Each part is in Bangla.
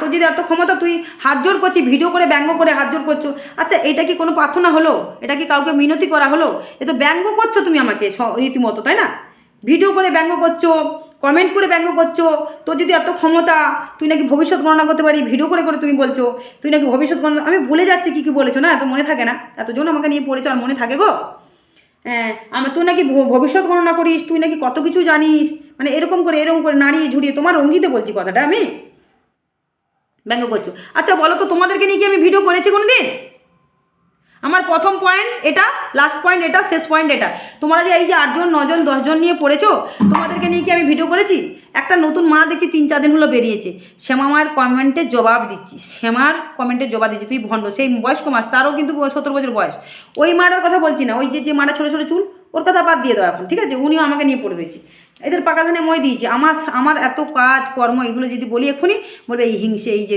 তোর যদি এত ক্ষমতা, তুই হাত জোর করছিস ভিডিও করে ব্যঙ্গ করে হাত জোর করছ। আচ্ছা এটা কি কোনো প্রার্থনা হলো? এটা কি কাউকে মিনতি করা হলো? এ তো ব্যঙ্গ করছ তুমি আমাকে রীতিমতো, তাই না? ভিডিও করে ব্যঙ্গ করছ কমেন্ট করে ব্যঙ্গ করছ, তোর যদি এত ক্ষমতা, তুই নাকি ভবিষ্যৎ গণনা করতে পারি ভিডিও করে করে তুমি বলছো, তুই নাকি ভবিষ্যৎ গণনা, আমি ভুলে যাচ্ছি কী কী বলেছ না, এত মনে থাকে না, এতজন আমাকে নিয়ে পড়েছো আর মনে থাকে গো। হ্যাঁ আমার তুই নাকি ভবিষ্যৎ গণনা করিস, তুই নাকি কত কিছু জানিস মানে এরকম করে এরকম করে নাড়িয়ে ঝুড়িয়ে তোমার রঙ্গিতে বলছি কথাটা আমি। ব্যঙ্গ করছ। আচ্ছা বলো তো, তোমাদেরকে নিয়ে কি আমি ভিডিও করেছি কোনো দিন আমার প্রথম পয়েন্ট এটা লাস্ট পয়েন্ট এটা, শেষ পয়েন্ট এটা। তোমরা যে এই যে আটজন, নজন, দশজন নিয়ে পড়েছো, তোমাদেরকে নিয়ে কি আমি ভিডিও করেছি? একটা নতুন মা দেখছি, তিন, চার দিন হলো বেরিয়েছে। শ্যামা মায়ের কমেন্টের জবাব দিচ্ছি। শ্যামার কমেন্টের জবাব দিচ্ছি, তুই ভণ্ড, সেই বয়স্ক মাস তারও কিন্তু সত্তর বছর বয়স। ওই মাটার কথা বলছি না, ওই যে যে মাটা ছোটো ছোটো চুল, ওর কথা বাদ দিয়ে দাও এখন, ঠিক আছে? উনিও আমাকে নিয়ে পড়ে রয়েছে। এদের পাকা ধানে মই দিয়েছি। আমার আমার এত কাজ, কর্ম, এগুলো যদি বলি এক্ষুনি, বলবে এই হিংসে, এই যে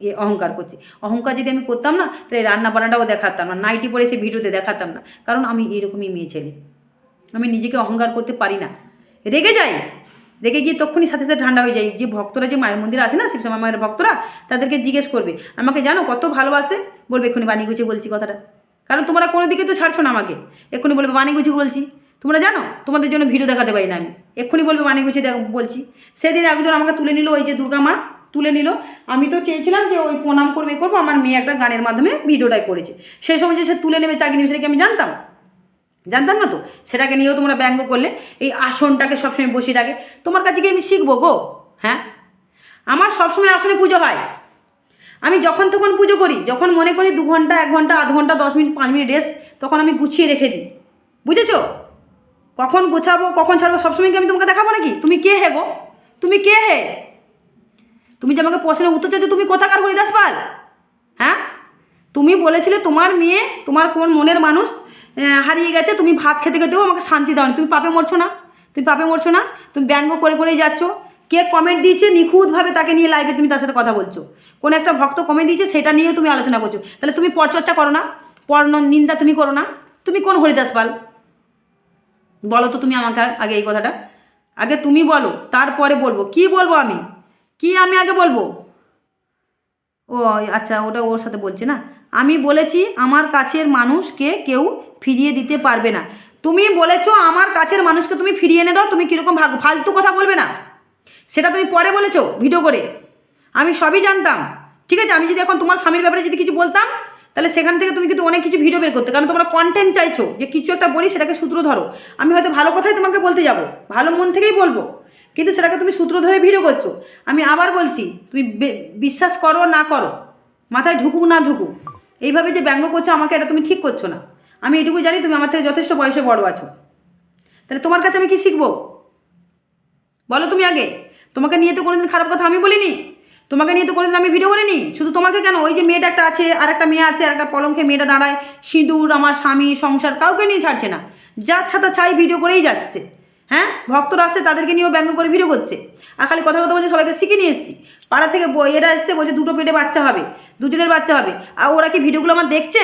এ অহংকার করছে। অহংকার যদি আমি করতাম না, তাহলে রান্না বান্নাটাও দেখাতাম না, নাইটি পরে সে ভিডিওতে দেখাতাম না। কারণ আমি এরকমই মেয়ে ছেলে। আমি নিজেকে অহংকার করতে পারি না। রেগে যাই। রেগে গিয়ে তখনই সাথে সাথে ঠান্ডা হয়ে যায় যে ভক্তরা, যে মায়ের মন্দিরে আছে না শিবশ্যামা মায়ের ভক্তরা, তাদেরকে জিজ্ঞেস করবে, আমাকে জানো কত ভালোবাসে? বলবে, এক্ষুনি গুছিয়ে বলছি কথাটা। কারণ তোমরা কোনো দিকে তো ছাড়ছো না আমাকে। এক্ষুনি বলবে গুছিয়ে বলছি। তোমরা জানো? তোমাদের জন্য ভিডিও দেখাতে পারি না আমি। এক্ষুনি বলবে বাণী গুছিয়ে দেখ- বলছি। সেদিন একজন আমাকে তুলে নিল, ওই যে দুর্গা মা, তুলে নিল। আমি তো চেয়েছিলাম যে ওই প্রণাম করবে, করব, আমার মেয়ে একটা গানের মাধ্যমে ভিডিওটাই করেছে। সেই সময় যে সে তুলে নেবে চাকরি নেবে আমি জানতাম? জানতাম না তো? সেটাকে নিয়েও তোমরা ব্যঙ্গ করলে। এই আসনটাকে সবসময় বসিয়ে রাখে। তোমার কাছে কি আমি শিখব গো? হ্যাঁ? আমার সবসময় আসনে পুজো হয়। আমি যখন তখন পুজো করি, যখন মনে করি দু ঘণ্টা, এক ঘণ্টা, আধ ঘণ্টা, দশ মিনিট, পাঁচ মিনিট রেস্ট, তখন আমি গুছিয়ে রেখে দিই। বুঝেছ? কখন গোছাবো, কখন ছাড়বো, সবসময় কি আমি তোমাকে দেখাবো নাকি? তুমি কে হে গো? তুমি কে হে? তুমি যে আমাকে প্রশ্নের উত্তর চাইছো, তুমি কোথাকার হরিদাস পাল? হ্যাঁ? তুমি বলেছিলে তোমার মেয়ে, তোমার কোন মনের মানুষ হারিয়ে গেছে, তুমি ভাত খেতে খেতেও আমাকে শান্তি দাও তুমি পাপে মরছো না? তুমি পাপে মরছো না? তুমি ব্যঙ্গ করে করেই যাচ্ছ। কে কমেন্ট দিয়েছে? নিখুঁতভাবে তাকে নিয়ে লাইভে তুমি তার সাথে কথা বলছো। কোন একটা ভক্ত কমেন্ট দিয়েছে, সেটা নিয়েও তুমি আলোচনা করছ। তাহলে তুমি পরচর্চা করো না। পর নিন্দা তুমি করো না। তুমি কোন হরিদাস পাল? বলো তো তুমি আমাকে আগে এই কথাটা। আগে তুমি বলো, তারপরে বলব। কি বলব আমি? কি আমি আগে বলব? ও আচ্ছা ওটা ওর সাথে বলছে না। আমি বলেছি আমার কাছের মানুষকে কেউ ফিরিয়ে দিতে পারবে না। তুমি বলেছ আমার কাছের মানুষকে তুমি ফিরিয়ে এনে দাও, তুমি কীরকম ভাগ, ফালতু কথা বলবে না। সেটা তুমি পরে বলেছ, ভিডিও করে। আমি সবই জানতাম। ঠিক আছে, আমি যদি এখন তোমার স্বামীর ব্যাপারে যদি কিছু বলতাম তাহলে সেখান থেকে তুমি কিন্তু অনেক কিছু ভিডিও বের করতে। কারণ তোমরা কন্টেন্ট চাইছো, যে কিছু একটা বলি সেটাকে সূত্র ধরো। আমি হয়তো ভালো কথাই তোমাকে বলতে যাব, ভালো মন থেকেই বলব। কিন্তু সেটাকে তুমি সূত্র ধরে ভিডিও করছ। আমি আবার বলছি, তুমি বিশ্বাস করো না করো, মাথায় ঢুকুক না ঢুকুক। এইভাবে যে ব্যঙ্গ করছ আমাকে, এটা তুমি ঠিক করছ না। আমি এটুকু জানি, তুমি আমার থেকে যথেষ্ট বয়সে বড় আছো। তাহলে তোমার কাছে আমি কি শিখব? বলো তুমি আগে। তোমাকে নিয়ে তো কোনোদিন খারাপ কথা আমি বলিনি? তোমাকে নিয়ে তো কোনোদিন আমি ভিডিও করিনি। শুধু তোমাকে কেন? ওই যে মেয়েটা একটা আছে আর একটা মেয়ে আছে আর একটা পলঙ্কে মেয়েটা দাঁড়ায়, সিঁদুর, আমার স্বামী, সংসার, কাউকে নিয়ে ছাড়ছে না। যার ছাতা ছাই ভিডিও করেই যাচ্ছে। হ্যাঁ? ভক্তরা আসছে, তাদেরকে নিয়েও ব্যঙ্গ করে ভিডিও করছে। আর খালি কথা কথা বলছে, সবাইকে শিখে নিয়ে এসেছি। পাড়া থেকে এরা এসছে, বলছে দুটো পেটে বাচ্চা হবে, দুজনের বাচ্চা হবে। আর ওরা কি ভিডিওগুলো আমার দেখছে?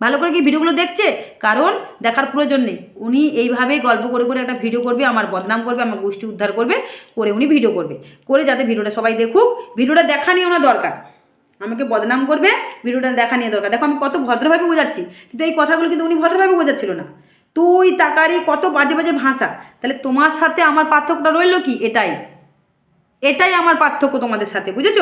ভালো করে কি ভিডিওগুলো দেখছে? কারণ দেখার প্রয়োজন নেই। উনি এইভাবেই গল্প করে করে একটা ভিডিও করবে, আমার বদনাম করবে, আমার গোষ্ঠী উদ্ধার করবে, করে উনি ভিডিও করবে। করে যাতে ভিডিওটা সবাই দেখুক, ভিডিওটা দেখা নিয়ে ওনার দরকার। আমাকে বদনাম করবে, ভিডিওটা দেখা নিয়ে দরকার। দেখো, আমি কত ভদ্রভাবে বোঝাচ্ছি, কিন্তু এই কথাগুলো কিন্তু উনি ভদ্রভাবে বোঝাচ্ছিল না। তুই, তাকারি, কত বাজে বাজে ভাষা। তাহলে তোমার সাথে আমার পার্থক্যটা রইল কি? এটাই। এটাই আমার পার্থক্য তোমাদের সাথে, বুঝেছ?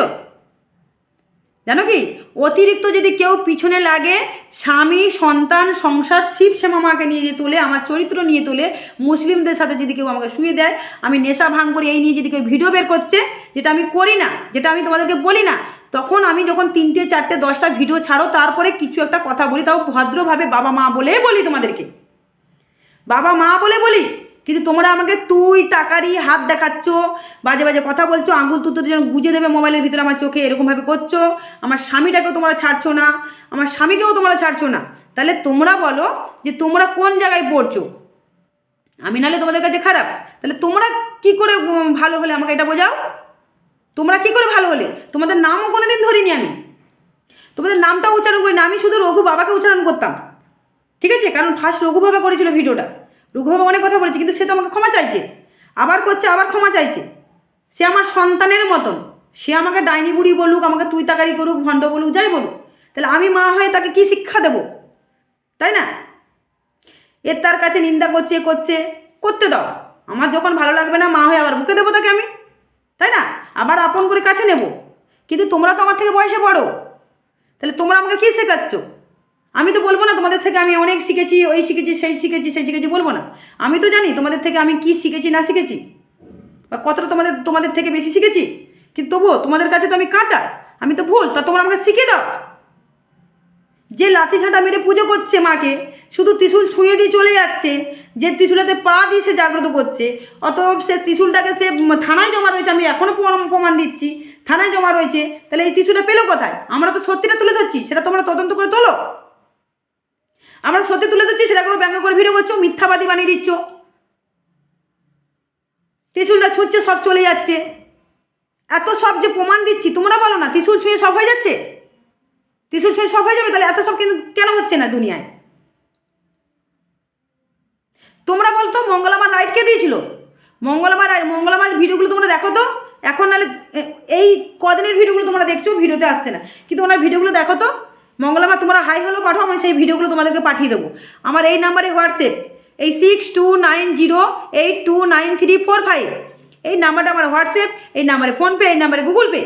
জানো কি? অতিরিক্ত যদি কেউ পিছনে লাগে, স্বামী, সন্তান, সংসার, শিব শ্যামা মাকে নিয়ে যে তোলে, আমার চরিত্র নিয়ে তোলে, মুসলিমদের সাথে যদি কেউ আমাকে শুয়ে দেয়, আমি নেশা ভাঙ করে এই নিয়ে যদি কেউ ভিডিও বের করছে, যেটা আমি করি না, যেটা আমি তোমাদেরকে বলি না, তখন আমি যখন তিনটে, চারটে, দশটা ভিডিও ছাড়ো, তারপরে কিছু একটা কথা বলি, তাও ভদ্রভাবে বাবা মা বলে বলি তোমাদেরকে। বাবা মা বলে বলি। কিন্তু তোমরা আমাকে তুই টাকারি হাত দেখাচ্ছ, বাজে বাজে কথা বলছো, আঙুল তুতো যেন গুজে দেবে মোবাইলের ভিতরে আমার চোখে, এরকমভাবে করছ। আমার স্বামীটাকেও তোমরা ছাড়ছো না, আমার স্বামীকেও তোমরা ছাড়ছো না। তাহলে তোমরা বলো যে তোমরা কোন জায়গায় পড়ছো? আমি নাহলে তোমাদের কাছে খারাপ। তাহলে তোমরা কি করে ভালো হলে? আমাকে এটা বোঝাও। তোমরা কি করে ভালো হলে? তোমাদের নামও কোনো দিন ধরিনি আমি। তোমাদের নামটাও উচ্চারণ করি না আমি শুধু রঘু বাবাকে উচ্চারণ করতাম। ঠিক আছে? কারণ ফার্স্ট রঘু বাবা করেছিল ভিডিওটা রঘু বাবা অনেক কথা বলেছে, কিন্তু সে তো আমাকে ক্ষমা চাইছে। আবার করছে, আবার ক্ষমা চাইছে। সে আমার সন্তানের মতন। সে আমাকে ডাইনি বুড়ি বলুক, আমাকে তুই তাকারি করুক, ভণ্ড বলুক, যাই বলুক। তাহলে আমি মা হয়ে তাকে কি শিক্ষা দেব? তাই না? এর তার কাছে নিন্দা করছে করছে, করতে দাও। আমার যখন ভালো লাগবে না, মা হয়ে আবার বুকে দেবো তাকে আমি। তাই না? আবার আপন করে কাছে নেব। কিন্তু তোমরা তো আমার থেকে বয়সে বড়। তাহলে তোমরা আমাকে কী শেখাচ্ছ? আমি তো বলব না তোমাদের থেকে আমি অনেক শিখেছি, ওই শিখেছি, সেই শিখেছি সেই শিখেছি বলব না। আমি তো জানি তোমাদের থেকে আমি কি শিখেছি, না শিখেছি। বা কতটা তোমাদের তোমাদের থেকে বেশি শিখেছি? কিন্তু তবুও তোমাদের কাছে তো আমি কাঁচা, আমি তো ভুল, তা তোমরা আমাকে শিখিয়ে দাও। যে লাথি ঝাঁটা মেরে পুজো করছে মাকে, শুধু ত্রিশুল ছুঁয়ে দিয়ে চলে যাচ্ছে, যে ত্রিশূলাতে পা দিয়ে সে জাগ্রত করছে অত সে ত্রিশুলটাকে সে থানায় জমা রয়েছে, আমি এখনও প্রমাণ দিচ্ছি, থানায় জমা রয়েছে, তাহলে এই ত্রিশূলটা পেল কোথায়? আমরা তো সত্যিটা তুলে ধরছি, সেটা তোমরা তদন্ত করে তোলো। আমরা সত্যি তুলে ধরছি সেটাকেও ব্যঙ্গ করে ভিডিও করছ, মিথ্যাবাদী বানিয়ে দিচ্ছ। ত্রিশুলটা ছুঁচ্ছে সব চলে যাচ্ছে। এত সব যে প্রমাণ দিচ্ছি, তোমরা বলো না, ত্রিশুল ছুঁয়ে সব হয়ে যাচ্ছে? ত্রিশূল ছুঁয়ে সব হয়ে যাবে, তাহলে এত সব কিন্তু কেন হচ্ছে না দুনিয়ায়? তোমরা বলতো মঙ্গলামার লাইট কে দিয়েছিল? মঙ্গলামার মঙ্গলামার ভিডিওগুলো তোমরা দেখো তো? এখন নাহলে এই কদিনের ভিডিওগুলো তোমরা দেখছ ভিডিওতে আসছে না। কিন্তু ওনার ভিডিওগুলো দেখো তো? মঙ্গলামা, তোমরা হাই হলো পাঠাও, আমি সেই ভিডিওগুলো তোমাদেরকে পাঠিয়ে দেবো। আমার এই নাম্বারে হোয়াটসঅ্যাপ এই six two nine zero eight two nine three four five এই নাম্বারটা আমার হোয়াটসঅ্যাপ এই নাম্বারে ফোনপে এই নাম্বারে গুগল পে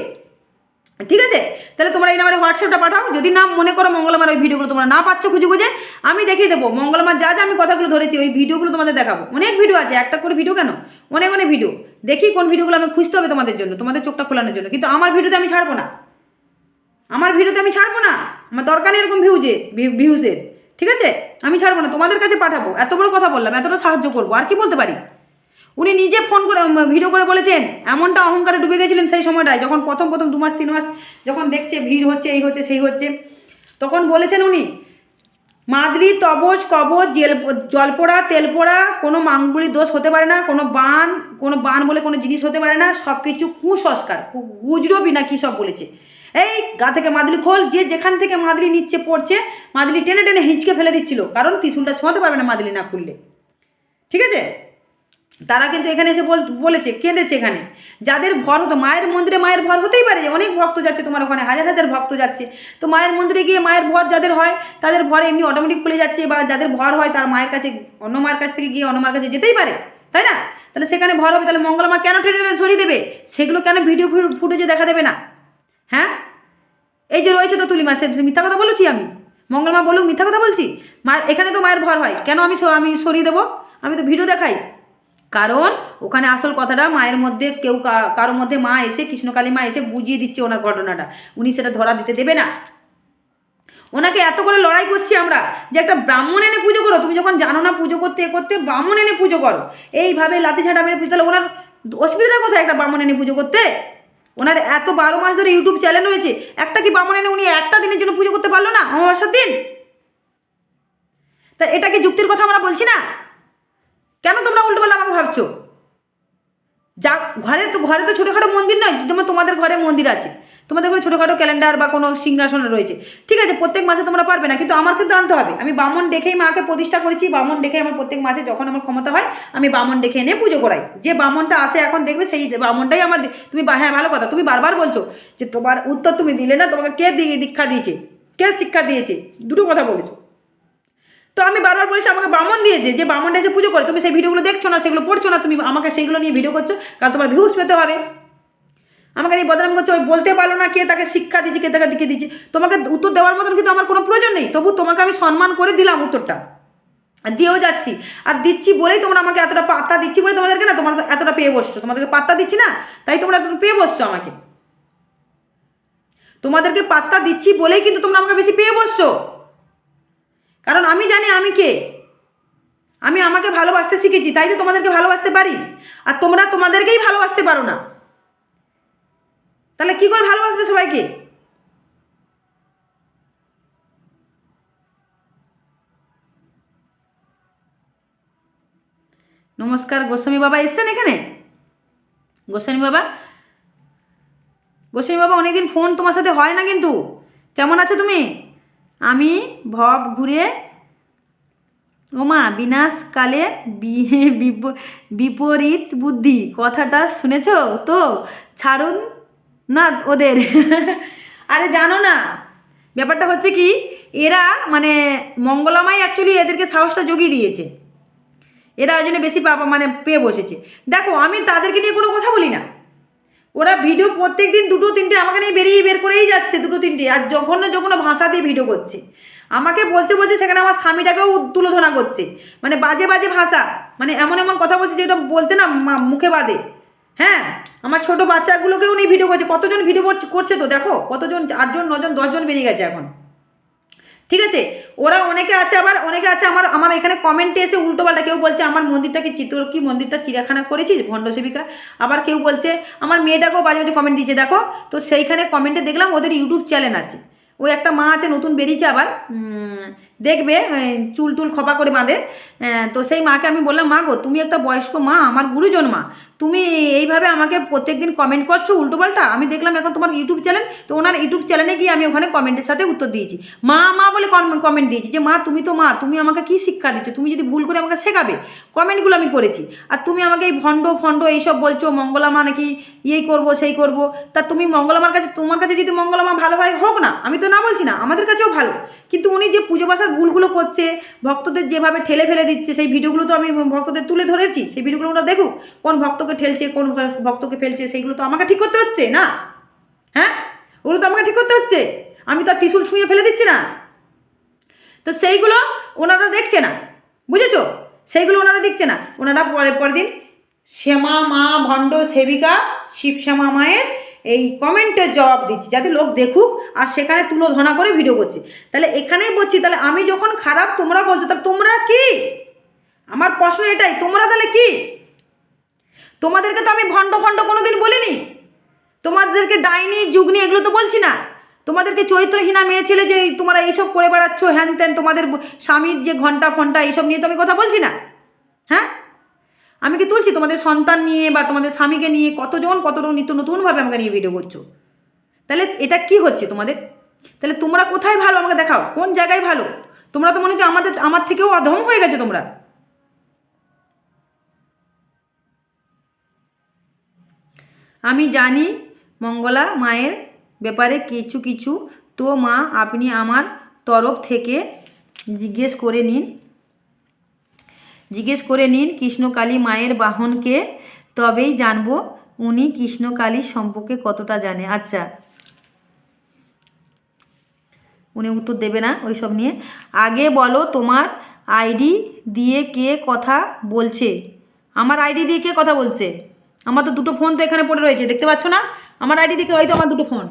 ঠিক আছে? তাহলে তোমরা এই নাম্বারে হোয়াটসঅ্যাপটা পাঠাও। যদি না মনে করো মঙ্গলবার ওই ভিডিওগুলো তোমরা না পাচ্ছ খুঁজে খুঁজে, আমি দেখিয়ে দেবো। মঙ্গলবার যা যা আমি কথাগুলো ধরেছি, ওই ভিডিওগুলো তোমাদের দেখাবো। অনেক ভিডিও আছে, একটা করে ভিডিও কেন? অনেক অনেক ভিডিও দেখি কোন ভিডিওগুলো আমি খুঁজতে হবে তোমাদের জন্য, তোমাদের চোখটা খোলানোর জন্য। কিন্তু আমার ভিডিওতে আমি ছাড়বো না। আমার ভিডিওতে আমি ছাড়বো না। আমার দরকার নেই এরকম ভিউজে ভিউজের ঠিক আছে? আমি ছাড়বো না, তোমাদের কাছে পাঠাবো। এত বড় কথা বললাম, এতটা সাহায্য করব, আর কি বলতে পারি? উনি নিজে ফোন করে ভিডিও করে বলেছেন, এমনটা অহংকারে ডুবে গেছিলেন সেই সময়টায়, যখন প্রথম প্রথম দু মাস, তিন মাস যখন দেখছে ভিড় হচ্ছে, এই হচ্ছে, সেই হচ্ছে, তখন বলেছেন উনি, মাদলি তবজ কবজ জেল, জলপোড়া, তেলপোড়া, কোনো মাঙ্গুলি দোষ হতে পারে না, কোনো বান কোনো বান বলে কোনো জিনিস হতে পারে না সব কিছু কুসংস্কার গুজরবি না কী সব বলেছে? এই গা থেকে মাদলি খোল, যে যেখান থেকে মাদলি নিচ্ছে পড়ছে, মাদলি টেনে টেনে হিঁচকে ফেলে দিচ্ছিল, কারণ ত্রিশুলটা ছোঁয়াতে পারবে না মাদলি না খুললে। ঠিক আছে? তারা কিন্তু এখানে এসে বল বলেছে, কেঁদেছে এখানে। যাদের ভর হতো, মায়ের মন্দিরে মায়ের ভর হতেই পারে যে, অনেক ভক্ত যাচ্ছে তোমার ওখানে, হাজার হাজার ভক্ত যাচ্ছে। তো মায়ের মন্দিরে গিয়ে মায়ের ভর যাদের হয়, তাদের ভর এমনি অটোমেটিক খুলে যাচ্ছে, বা যাদের ভর হয়, তার মায়ের কাছে, অন্য মায়ের কাছ থেকে গিয়ে অন্য মায়ের কাছে যেতেই পারে, তাই না? তাহলে সেখানে ভর হবে, তাহলে মঙ্গলমা কেন টেনে সরিয়ে দেবে? সেগুলো কেন ভিডিও ফুটেজে দেখা দেবে না? হ্যাঁ? এই যে রয়েছে তো তুলি মা সে মিথ্যা কথা বলেছি আমি। মঙ্গলমা বলুক, মিথ্যা কথা বলছি? মা এখানে তো মায়ের ভর হয়। কেন আমি আমি সরিয়ে দেবো? আমি তো ভিডিও দেখাই। কারণ ওখানে আসল কথাটা মায়ের মধ্যে কেউ কারোর মধ্যে মা এসে, কৃষ্ণকালী মা এসে বুঝিয়ে দিচ্ছে ওনার ঘটনাটা। উনি সেটা ধরা দিতে দেবে না। ওনাকে এত করে লড়াই করছি আমরা যে একটা ব্রাহ্মণ এনে পুজো করো। তুমি যখন জানো না পুজো করতে, এ করতে ব্রাহ্মণ এনে পুজো করো। এইভাবে লাতি ঝাঁটা মেরে পুজো তাহলে ওনার অসুবিধাটা কোথায় একটা ব্রাহ্মণ এনে পুজো করতে? ওনার এত বারো মাস ধরে ইউটিউব চ্যানেল রয়েছে, একটা কি বামনে এনে উনি একটা দিনের জন্য পুজো করতে পারল না অমাবস্যার দিন? তা এটা কি যুক্তির কথা আমরা বলছি না? কেন তোমরা উল্টো পাল্লা আমাকে ভাবছ? যা, ঘরে তো ঘরে তো ছোটোখাটো মন্দির নয়, যেমন তোমাদের ঘরে মন্দির আছে। তোমাদের ঘরে ছোটোখাটো ক্যালেন্ডার বা কোনো সিংহাসন রয়েছে। ঠিক আছে, প্রত্যেক মাসে তোমরা পারবে না, কিন্তু আমার কিন্তু আনতে হবে। আমি বামন ডেকেই মাকে প্রতিষ্ঠা করেছি, বামন ডেকে আমার প্রত্যেক মাসে যখন আমার ক্ষমতা হয়, আমি বামন ডেকে এনে পুজো করাই। যে বামনটা আসে এখন দেখবে, সেই বামনটাই আমার তুমি হ্যাঁ ভালো কথা, তুমি বারবার বলছো যে তোমার উত্তর তুমি দিলে না, তোমাকে কে দিয়ে দীক্ষা দিয়েছে? কে শিক্ষা দিয়েছে? দুটো কথা বলেছ। তো আমি বারবার বলেছি, আমাকে বামন দিয়েছে, যে বামনটা এসে পুজো করে, তুমি সেই ভিডিওগুলো দেখছ না, সেগুলো পড়ছো না, তুমি আমাকে সেইগুলো নিয়ে ভিডিও করছ, কারণ তোমার ভিউজ পেতে হবে। আমাকে এই বদনাম করছে, ওই বলতে পারল না কে তাকে শিক্ষা দিচ্ছে কে তাকে দিকে দিচ্ছে তোমাকে উত্তর দেওয়ার মতন কিন্তু আমার কোনো প্রয়োজন নেই। তবু তোমাকে আমি সম্মান করে দিলাম উত্তরটা। আর দিয়েও যাচ্ছি। আর দিচ্ছি বলেই তোমরা আমাকে এতটা পাত্তা দিচ্ছি বলে তোমাদেরকে না, তোমরা এতটা পেয়ে বসছো। তোমাদেরকে পাত্তা দিচ্ছি না, তাই তোমরা এতটা পেয়ে বসছো আমাকে। তোমাদেরকে পাত্তা দিচ্ছি বলেই কিন্তু তোমরা আমাকে বেশি পেয়ে বসছো। কারণ আমি জানি আমি কে। আমি আমাকে ভালোবাসতে শিখেছি, তাই তো তোমাদেরকে ভালোবাসতে পারি। আর তোমরা তোমাদেরকেই ভালোবাসতে পারো না। তাহলে কি করে ভালোবাসবে সবাইকে? নমস্কার, গোস্বামী বাবা এসছেন এখানে? গোস্বামী বাবা? গোস্বামী বাবা, অনেকদিন ফোন তোমার সাথে হয় না কিন্তু। কেমন আছো তুমি? আমি ভব ঘুরে ওমা বিনাশকালে বিপরীত বুদ্ধি, কথাটা শুনেছ তো? ছাড়ুন না, ওদের। আরে জানো না, ব্যাপারটা হচ্ছে কি, এরা মানে মঙ্গলামাই অ্যাকচুয়ালি এদেরকে সাহসটা জগিয়ে দিয়েছে। এরা ওই জন্য বেশি পাবা মানে পেয়ে বসেছে। দেখো, আমি তাদেরকে নিয়ে কোনো কথা বলি না। ওরা ভিডিও প্রত্যেক দিন দুটো, তিনটে আমাকে নিয়ে বেরিয়ে বের করেই যাচ্ছে, দুটো, তিনটে, আর যখন যখন ভাষা দিয়ে ভিডিও করছে। আমাকে বলছে বলছে সেখানে আমার স্বামীটাকেও তুলোধনা করছে। মানে বাজে বাজে ভাষা। মানে এমন এমন কথা বলছে যেটা বলতে না মুখে বাদে হ্যাঁ আমার ছোট বাচ্চাগুলোকেও নিয়ে ভিডিও করছে। কতজন ভিডিও করছে- তো, দেখো, কতজন, আটজন, নজন, দশজন বেরিয়ে গেছে এখন। ঠিক আছে? ওরা অনেকে আছে আবার, অনেকে আছে আমার আমার এখানে কমেন্টে এসে উল্টোপাল্টা কেউ বলছে, আমার মন্দিরটাকে চিত্র, কি মন্দিরটা চিড়িয়াখানা করেছিস, ভণ্ড সেবিকা? আবার কেউ বলছে, আমার মেয়েটাকেও বাজে বাজে কমেন্ট দিয়েছে দেখো, তো সেইখানে কমেন্টে দেখলাম ওদের ইউটিউব চ্যানেল আছে। ওই একটা মা আছে, নতুন বেরিয়েছে আবার। দেখবে চুল টুল খপা করে বাঁধে। তো সেই মাকে আমি বললাম, মা গো, তুমি একটা বয়স্ক মা, আমার গুরুজন মা। তুমি এইভাবে আমাকে প্রত্যেকদিন কমেন্ট করছ উল্টোপাল্টা আমি দেখলাম এখন তোমার ইউটিউব চ্যানেল তো ওনার ইউটিউব চ্যানেলে গিয়ে আমি ওখানে কমেন্টের সাথে উত্তর দিয়েছি। মা মা বলে কমেন্ট দিয়েছি যে, মা, তুমি তো মা, তুমি আমাকে কি শিক্ষা দিচ্ছ? তুমি যদি ভুল করে আমাকে শেখাবে কমেন্টগুলো আমি করেছি। আর তুমি আমাকে এই ভণ্ড, ফণ্ড এইসব বলছো মঙ্গলামা নাকি ইয়েই করব, সেই করব। তা তুমি মঙ্গলামার কাছে, তোমার কাছে যদি মঙ্গলামা ভালো হয়, হোক না। আমি তো না বলছি না, আমাদের কাছেও ভালো। কিন্তু উনি যে পুজো বাসার ভুলগুলো করছে, ভক্তদের যেভাবে ঠেলে ফেলে দিচ্ছে, সেই ভিডিওগুলো তো আমি ভক্তদের তুলে ধরেছি, সেই ভিডিওগুলো ওরা দেখুক, কোন ভক্তকে ঠেলছে, কোন ভক্তকে ফেলছে, সেইগুলো তো আমাকে ঠিক করতে হচ্ছে না? হ্যাঁ? ওগুলো তো আমাকে ঠিক করতে হচ্ছে। আমি তো আর ত্রিশুল ছুঁয়ে ফেলে দিচ্ছি না। তো সেইগুলো ওনারা দেখছে না। বুঝেছ? সেইগুলো ওনারা দেখছে না। ওনারা পরে পরের দিন শ্যামা মা ভণ্ড সেবিকা শিব শ্যামা মায়ের এই কমেন্টের জবাব দিচ্ছি, যাতে লোক দেখুক আর সেখানে তুলো ধনা করে ভিডিও করছি। তাহলে এখানেই বলছি, তাহলে আমি যখন খারাপ তোমরা বলছো, তাহলে তোমরা কি? আমার প্রশ্ন এটাই, তোমরা তাহলে কি? তোমাদেরকে তো আমি ভণ্ড ভণ্ড কোনোদিন বলিনি। তোমাদেরকে ডাইনি, যুগনি এগুলো তো বলছি না। তোমাদেরকে চরিত্রহীনা মেয়ে ছেলে যে তোমরা এইসব করে বেড়াচ্ছ, হ্যান ত্যান তোমাদের স্বামীর যে ঘণ্টা ফন্টা, এইসব নিয়ে তো আমি কথা বলছি না। হ্যাঁ? আমি কি তুলছি? তোমাদের সন্তান নিয়ে বা তোমাদের স্বামীকে নিয়ে কতজন কত নিত্য নতুনভাবে আমাকে নিয়ে ভিডিও করছ? তাহলে এটা কি হচ্ছে তোমাদের? তাহলে তোমরা কোথায় ভালো আমাকে দেখাও? কোন জায়গায় ভালো? তোমরা তো মনে হচ্ছে আমাদের, আমার থেকেও অধম হয়ে গেছে তোমরা। আমি জানি মঙ্গলা মায়ের ব্যাপারে কিছু কিছু। তো মা, আপনি আমার তরফ থেকে জিজ্ঞেস করে নিন। জিজ্ঞেস করে নিন, কৃষ্ণকালী মায়ের বাহনকে তবেই জানব উনি কৃষ্ণকালীর সম্পর্কে কতটা জানে। আচ্ছা। উনি উত্তর দেবে না ওই সব নিয়ে। আগে বলো তোমার আইডি দিয়ে কে কথা বলছে। আমার আইডি দিয়ে কে কথা বলছে? আমার তো দুটো ফোন তো এখানে পড়ে রয়েছে, দেখতে পাচ্ছ না? আমার আইডি থেকে ওই তো আমার দুটো ফোন?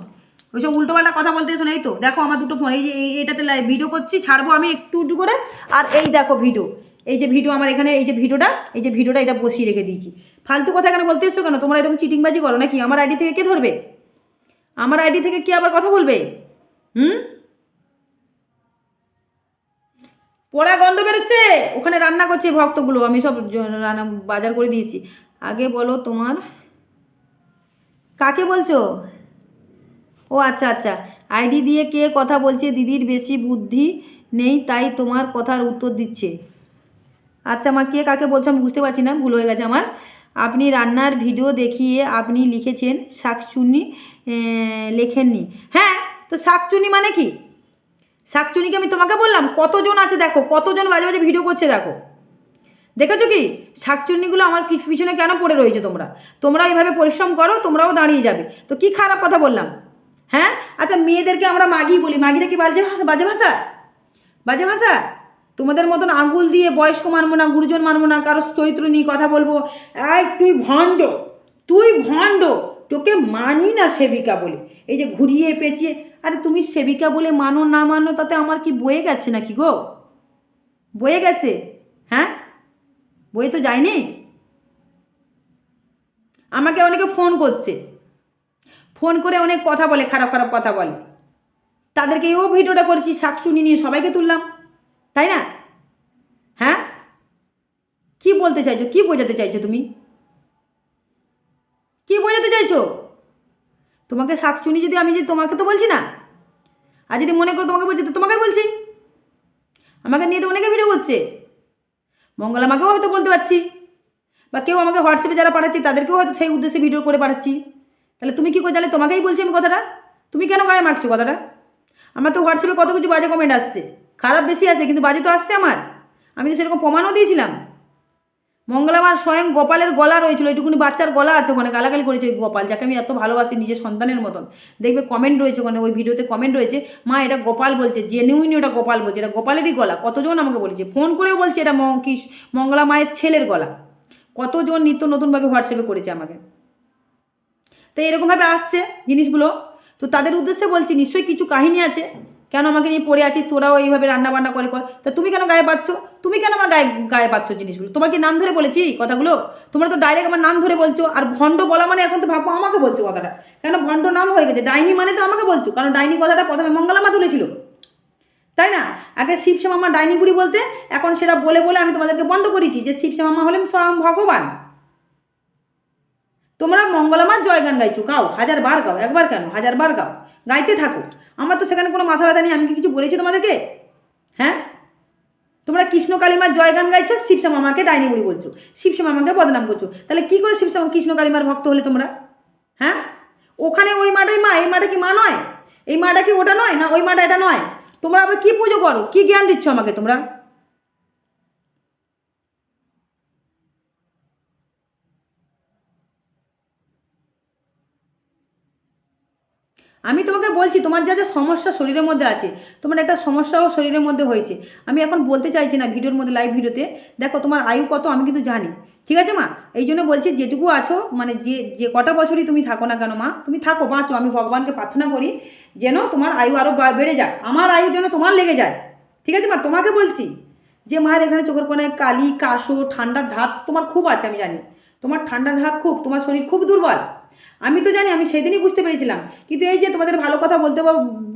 ওইসব উল্টোপাল্টা কথা বলতে এসো এই তো। দেখো আমার দুটো ফোন, এই যে এটাতে ভিডিও করছি, ছাড়বো আমি একটু একটু করে। আর এই দেখো ভিডিও এই যে ভিডিও আমার এখানে, এই যে ভিডিওটা, এই যে ভিডিওটা এটা বসিয়ে রেখে দিয়েছি। ফালতু কথা এখানে বলতে এসছো কেন? তোমরা এরকম চিটিংবাজি করো নাকি? আমার আইডি থেকে কে ধরবে? আমার আইডি থেকে কি আবার কথা বলবে? হুম? পোড়া গন্ধ বেরোচ্ছে? ওখানে রান্না করছে ভক্তগুলো। আমি সব রান্না বাজার করে দিয়েছি। আগে বলো তোমার। কাকে বলছো? ও আচ্ছা আচ্ছা। আইডি দিয়ে কে কথা বলছে? দিদির বেশি বুদ্ধি নেই, তাই তোমার কথার উত্তর দিচ্ছে। আচ্ছা মা কে কাকে বলছো আমি বুঝতে পারছি না ভুল হয়ে গেছে আমার। আপনি রান্নার ভিডিও দেখিয়ে আপনি লিখেছেন শাকচুন্নি আহ, লেখেননি। হ্যাঁ তো শাকচুনি মানে কি? শাকচুনিকে আমি তোমাকে বললাম কতজন আছে দেখো কতজন বাজে বাজে ভিডিও করছে দেখো। দেখেছ কি? শাকচুন্নিগুলো আমার পিছনে কেন পড়ে রয়েছে তোমরা? তোমরা এইভাবে পরিশ্রম করো তোমরাও দাঁড়িয়ে যাবে। তো কি খারাপ কথা বললাম? হ্যাঁ? আচ্ছা মেয়েদেরকে আমরা মাগি বলি। মাগিটা কি বাজে ভাষা বাজে ভাষা? বাজে ভাষা? তোমাদের মতন আঙ্গুল দিয়ে বয়স্ক মানবো না, গুরুজন মানবো না কারও চরিত্র নিয়ে কথা বলব। এই, তুই ভণ্ড তুই ভণ্ড, তোকে মানি না সেবিকা বলে। এই যে ঘুরিয়ে পেঁচিয়ে, আরে তুমি সেবিকা বলে মানো, না মানো, তাতে আমার কি বয়ে গেছে নাকি গো? বয়ে গেছে? হ্যাঁ? বয়ে তো যায়নি? আমাকে অনেকে ফোন করছে। ফোন করে অনেক কথা বলে, খারাপ খারাপ কথা বলে। তাদেরকে ও ভিডিওটা করেছি শাক শাকচুনি নিয়ে সবাইকে তুললাম। তাই না? হ্যাঁ? কি বলতে চাইছো? কি বোঝাতে চাইছো তুমি? কি বোঝাতে চাইছো? তোমাকে শাকচুনি যদি আমি যে তোমাকে তো বলছি না, আর যদি মনে করো তোমাকে বলছি, তো তোমাকে বলছি। আমাকে নিয়ে তো অনেকে ভিডিও করছে মঙ্গল আমাকেও হয়তো বলতে পারছি, বা কেউ আমাকে হোয়াটসঅ্যাপে যারা পাঠাচ্ছি, তাদেরকেও হয়তো সেই উদ্দেশ্যে ভিডিও করে পাঠাচ্ছি। তাহলে তুমি কি করে জানলে তোমাকেই বলছি আমি কথাটা? তুমি কেন গায়ে মাখছো কথাটা? আমার তো হোয়াটসঅ্যাপে কত কিছু বাজে কমেন্ট আসছে। খারাপ বেশি আসে কিন্তু বাজে তো আসছে আমার। আমি তো সেরকম প্রমাণও দিয়েছিলাম। মঙ্গলাবার স্বয়ং গোপালের গলা রয়েছিল, এইটুকুনি বাচ্চার গলা আছে ওখানে, গালাগালি করেছে ওই গোপাল, যাকে আমি এত ভালোবাসি নিজের সন্তানের মতন। দেখবে কমেন্ট রয়েছে ওখানে, ওই ভিডিওতে কমেন্ট রয়েছে, মা, এটা গোপাল বলছে জেনুইন ওটা গোপাল বলছে, এটা গোপালেরই গলা। কতজন আমাকে বলেছে, ফোন করেও বলছে এটা কি মঙ্গলা মায়ের ছেলের গলা। কতজন নিত্য নতুনভাবে হোয়াটসঅ্যাপে করেছে আমাকে। তো এরকমভাবে আসছে জিনিসগুলো। তো তাদের উদ্দেশ্যে বলছি, নিশ্চয়ই কিছু কাহিনী আছে। কেন আমাকে নিয়ে পড়ে আছিস? তোরাও এইভাবে রান্না বান্না করে কর। তা তুমি কেন গায়ে পাচ্ছ? তুমি কেন আমার গায়ে গায়ে পাচ্ছ জিনিসগুলো? তোমার কি নাম ধরে বলেছি কথাগুলো? তোমরা তো ডাইরেক্ট আমার নাম ধরে বলছো। আর ভণ্ড বলা মানে এখন তো ভাবো আমাকে বলছো কথাটা। কেন ভণ্ড নাম হয়ে গেছে? ডাইনি মানে তো আমাকে বলছো। কারণ ডাইনি কথাটা প্রথমে মঙ্গলামা তুলেছিল। তাই না? আগে শিবশ্যাম ডাইনি বুড়ি বলতে, এখন সেটা বলে বলে আমি তোমাদেরকে বন্ধ করেছি যে শিবশ্যাম হলেন স্বয়ং ভগবান। তোমরা মঙ্গলামার জয়গান গাইছো। গাও, হাজার বার গাও। একবার কেন? হাজার বার গাও। গাইতে থাকো। আমার তো সেখানে কোনো মাথা ব্যথা নেই, আমি কি কিছু বলেছি তোমাদেরকে? হ্যাঁ? তোমরা কৃষ্ণ কালিমার জয়গান গাইছো, শিবশ্যাম মামাকে ডাইনি বুড়ি বলছো, শিবশ্যাম মামাকে বদনাম করছ। তাহলে কী করে শিবশ্যাম, কৃষ্ণ কালিমার ভক্ত হলে তোমরা? হ্যাঁ? ওখানে ওই মাটাই মা, এই মাটা কি মা নয়? এই মাটা কি ওটা নয় না ওই মাটা এটা নয়? তোমরা আবার কী পুজো করো? কী জ্ঞান দিচ্ছ আমাকে তোমরা? আমি তোমাকে বলছি, তোমার যা যা সমস্যা শরীরের মধ্যে আছে, তোমার একটা সমস্যাও শরীরের মধ্যে হয়েছে। আমি এখন বলতে চাইছি না ভিডিওর মধ্যে লাইভ ভিডিওতে। দেখো, তোমার আয়ু কত আমি কিন্তু জানি। ঠিক আছে মা? এই জন্য বলছি, যেটুকু আছো মানে যে যে কটা বছরই তুমি থাকো না কেন মা, তুমি থাকো, বাঁচো। আমি ভগবানকে প্রার্থনা করি যেন তোমার আয়ু আরও বেড়ে যায় আমার আয়ু যেন তোমার লেগে যায়। ঠিক আছে মা? তোমাকে বলছি যে, মায়ের এখানে চোখের কোনায় কালি, কাশো, ঠান্ডার ধাত তোমার খুব আছে, আমি জানি। তোমার ঠান্ডার ধাত খুব, তোমার শরীর খুব দুর্বল। আমি তো জানি, আমি সেদিনই বুঝতে পেরেছিলাম। কিন্তু এই যে তোমাদের ভালো কথা বলতে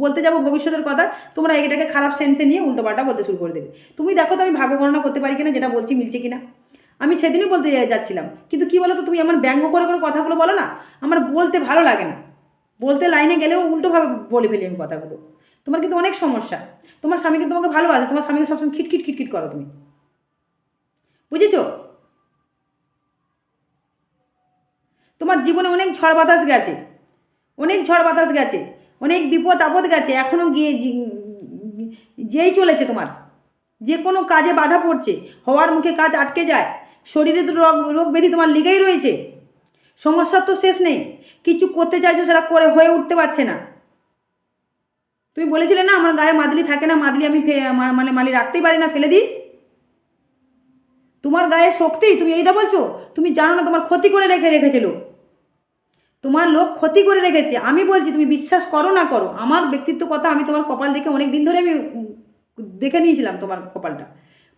বলতে যাব ভবিষ্যতের কথা, তোমরা এটাকে খারাপ সেন্সে নিয়ে উল্টোপাল্টা বলতে শুরু করে দেবে। তুমি দেখো তো আমি ভাগ্য গণনা করতে পারি কিনা, যেটা বলছি মিলছে কিনা। আমি সেদিনই বলতে যাচ্ছিলাম। কিন্তু কি বলো তো তুমি এমন ব্যঙ্গ করে করে কথাগুলো বলো না, আমার বলতে ভালো লাগে না। বলতে লাইনে গেলেও উল্টোভাবে বলে ফেলি আমি কথাগুলো। তোমার কিন্তু অনেক সমস্যা। তোমার স্বামী কিন্তু তোমাকে ভালোবাসে, তোমার স্বামীকে সবসময় খিটখিট খিটখিট করো তুমি। বুঝেছ? তোমার জীবনে অনেক ঝড় বাতাস গেছে, অনেক ঝড় বাতাস গেছে, অনেক বিপদ আপদ গেছে এখনও গিয়ে যেই চলেছে তোমার। যে কোনো কাজে বাধা পড়ছে, হওয়ার মুখে কাজ আটকে যায়, শরীরে তো রোগ রোগ ব্যাধি তোমার লেগেই রয়েছে। সমস্যার তো শেষ নেই, কিছু করতে চাইছো সেটা করে হয়ে উঠতে পারছে না। তুমি বলেছিলে না, আমার গায়ে মাদলি থাকে না, মাদলি আমি মানে মালি রাখতেই পারি না, ফেলে দিই? তোমার গায়ে শক্তি, তুমি এইটা বলছো? তুমি জানো না তোমার ক্ষতি করে রেখে, রেখেছিল। তোমার লোক ক্ষতি করে রেখেছে। আমি বলছি, তুমি বিশ্বাস করো না করো। আমার ব্যক্তিত্ব কথা আমি তোমার কপাল দেখে অনেক দিন ধরে আমি দেখে নিয়েছিলাম তোমার কপালটা।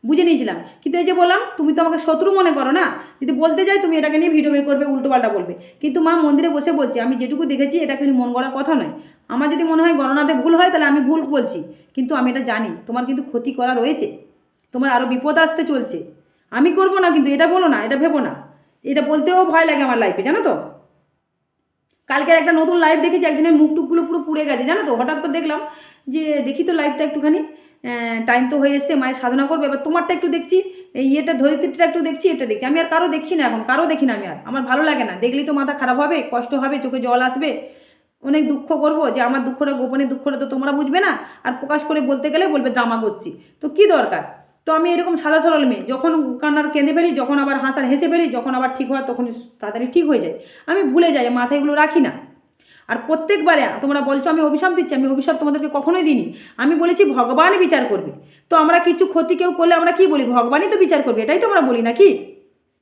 বুঝে নিয়েছিলাম। কিন্তু এই যে বললাম, তুমি তো আমাকে শত্রু মনে করো না? যদি বলতে যাই, তুমি এটাকে নিয়ে ভিডিও বের করবে, উল্টোপাল্টা বলবে। কিন্তু মা মন্দিরে বসে বলছি, আমি যেটুকু দেখেছি, এটা কিন্তু মন গড়া কথা নয়। আমার যদি মনে হয় গণনাতে ভুল হয়, তাহলে আমি ভুল বলছি। কিন্তু আমি এটা জানি, তোমার কিন্তু ক্ষতি করা রয়েছে। তোমার আরও বিপদ আসতে চলছে। আমি করব না কিন্তু এটা বলো না, এটা ভেবো না। এটা বলতেও ভয় লাগে আমার লাইফে জানো তো? কালকে একটা নতুন লাইভ দেখেছি একজনের মুখ টুকগুলো পুরো পুড়ে গেছে, জানো তো? হঠাৎ করে দেখলাম যে দেখি তো লাইভটা একটুখানি টাইম তো হয়ে এসছে, মায়ের সাধনা করবে, এবার তোমারটা একটু দেখছি, এই ইয়েটা, ধরিত্রীটা একটু দেখছি, এটা দেখছি। আমি আর কারও দেখছি না এখন, কারও দেখি না আমি আর। আমার ভালো লাগে না। দেখলেই তো মাথা খারাপ হবে, কষ্ট হবে, চোখে জল আসবে। অনেক দুঃখ করব যে আমার দুঃখটা গোপনে দুঃখটা তো তোমরা বুঝবে না। আর প্রকাশ করে বলতে গেলে বলবে, ড্রামা করছি। তো কি দরকার? তো আমি এরকম সাদা সরল মেয়ে, যখন কান্নার কেঁদে ফেলি, যখন আবার হাসার হেসে ফেলি, যখন আবার ঠিক হয় তখন তাড়াতাড়ি ঠিক হয়ে যায়। আমি ভুলে যাই, মাথায় এগুলো রাখি না। আর প্রত্যেকবারে তোমরা বলছো, আমি অভিশাপ দিচ্ছি, আমি অভিশাপ তোমাদেরকে কখনোই দিইনি। আমি বলেছি ভগবানই বিচার করবে। তো আমরা কিছু ক্ষতি কেউ করলে আমরা কি বলি? ভগবানই তো বিচার করবে, এটাই তো আমরা বলি নাকি?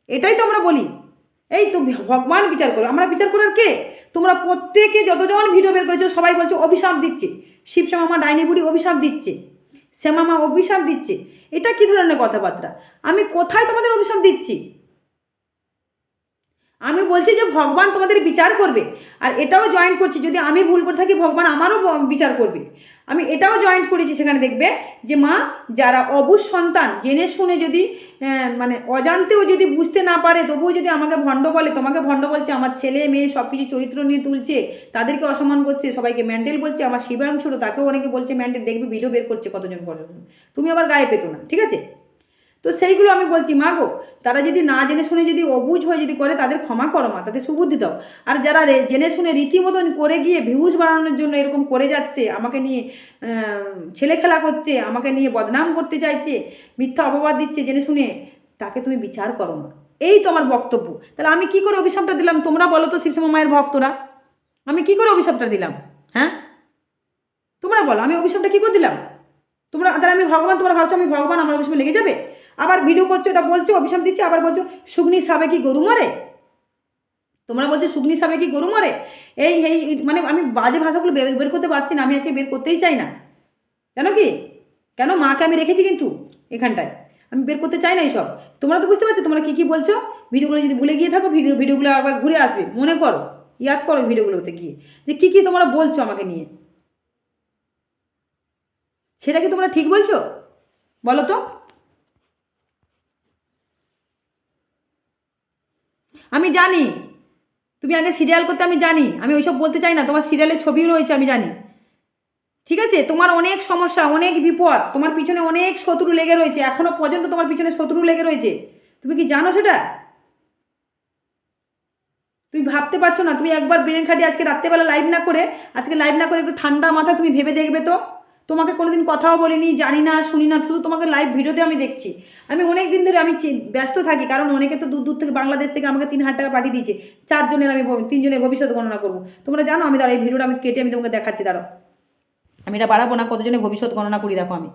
এটাই তো আমরা বলি। এই তো ভগবান বিচার করবে। আমরা বিচার করার কে? তোমরা প্রত্যেকে যতজন ভিডিও বের করেছ, সবাই বলছো, অভিশাপ দিচ্ছে। শিবশ্যামামা, ডাইনি বুড়ি অভিশাপ দিচ্ছে। শ্যামামা অভিশাপ দিচ্ছে। এটা কি ধরনের কথাবার্তা? আমি কোথায় তোমাদের অভিশাপ দিচ্ছি? আমি বলছি যে ভগবান তোমাদের বিচার করবে। আর এটাও জয়েন্ট করছি, যদি আমি ভুল করে থাকি, ভগবান আমারও বিচার করবে। আমি এটাও জয়েন্ট করেছি সেখানে দেখবে যে মা, যারা অবুজ সন্তান, জেনে শুনে যদি মানে অজান্তেও যদি বুঝতে না পারে, তবুও যদি আমাকে ভণ্ড বলে, তোমাকে ভণ্ড বলছে, আমার ছেলে, মেয়ে সব কিছু চরিত্র নিয়ে তুলছে, তাদেরকে অসম্মান করছে, সবাইকে ম্যান্ডেল বলছে, আমার শিবাংশুরও তাকেও অনেকে বলছে ম্যান্ডেল দেখবে ভিডিও বের করছে কতজন কতজন। তুমি আবার গায়ে পেতো না, ঠিক আছে? তো সেইগুলো আমি বলছি, মা গো, তারা যদি না জেনে শুনে যদি অবুঝ হয়ে যদি করে, তাদের ক্ষমা করো মা, তাদের সুবুদ্ধি দাও। আর যারা জেনে শুনে রীতিমতন করে গিয়ে ভিউজ বাড়ানোর জন্য এরকম করে যাচ্ছে, আমাকে নিয়ে ছেলে খেলা করছে, আমাকে নিয়ে বদনাম করতে চাইছে, মিথ্যা অপবাদ দিচ্ছে জেনে শুনে, তাকে তুমি বিচার করো মা। এই তো আমার বক্তব্য। তাহলে আমি কি করে অভিশাপটা দিলাম? তোমরা বলো তো শিবশ্যামা মায়ের ভক্তরা। আমি কি করে অভিশাপটা দিলাম? হ্যাঁ? তোমরা বলো, আমি অভিশাপটা কি করে দিলাম? তোমরা, তাহলে আমি ভগবান, তোমরা ভাবছ আমি ভগবান, আমার অভিশাপে লেগে যাবে? আবার ভিডিও করছ এটা বলছো, অভিশাপ দিচ্ছে, আবার বলছো শুগনি সাবে কি গরু মরে? তোমরা বলছো শুগনি সাবে কি গরু মরে? এই এই মানে আমি বাজে ভাষাগুলো বের করতে পারছি না, আমি আজকে বের করতেই চাই না। কেন কি? কেন মাকে আমি রেখেছি কিন্তু এখানটায়। আমি বের করতে চাই না এইসব। তোমরা তো বুঝতে পারছ, তোমরা কী কী বলছো? ভিডিওগুলো যদি ভুলে গিয়ে থাকো, ভিডিও, ভিডিওগুলো আবার ঘুরে আসবে। মনে করো, ইয়াদ করো ভিডিওগুলোতে গিয়ে। যে কী কী তোমরা বলছো আমাকে নিয়ে? সেটা কি তোমরা ঠিক বলছো? বলো তো। আমি জানি। তুমি আগে সিরিয়াল করতে, আমি জানি। আমি ওইসব বলতে চাই না। তোমার সিরিয়ালের ছবিও রয়েছে, আমি জানি। ঠিক আছে? তোমার অনেক সমস্যা, অনেক বিপদ। তোমার পিছনে অনেক শত্রু লেগে রয়েছে। এখনও পর্যন্ত তোমার পিছনে শত্রু লেগে রয়েছে। তুমি কি জানো সেটা? তুমি ভাবতে পারছ না? তুমি একবার ব্রেন খাটিয়ে আজকে রাত্রেবেলা লাইভ না করে, আজকে লাইভ না করে একটু ঠান্ডা মাথায় তুমি ভেবে দেখবে তো? তোমাকে কোনোদিন কথাও বলিনি, জানি না, শুনি না, শুধু তোমাকে লাইভ ভিডিওতে আমি দেখছি। আমি অনেক দিন ধরে আমি ব্যস্ত থাকি, কারণ অনেকে তো দূর দূর থেকে বাংলাদেশ থেকে আমাকে তিন হাজার টাকা পাঠিয়ে দিয়েছে। চারজনের আমি তিনজনের ভবিষ্যৎ গণনা করব। তোমরা জানো আমি দাঁড়া এই ভিডিওটা আমি কেটে আমি তোমাকে দেখাচ্ছি, দাঁড়াও। আমি এটা বাড়াবো না, কতজনের ভবিষ্যৎ গণনা করি, দেখো আমি।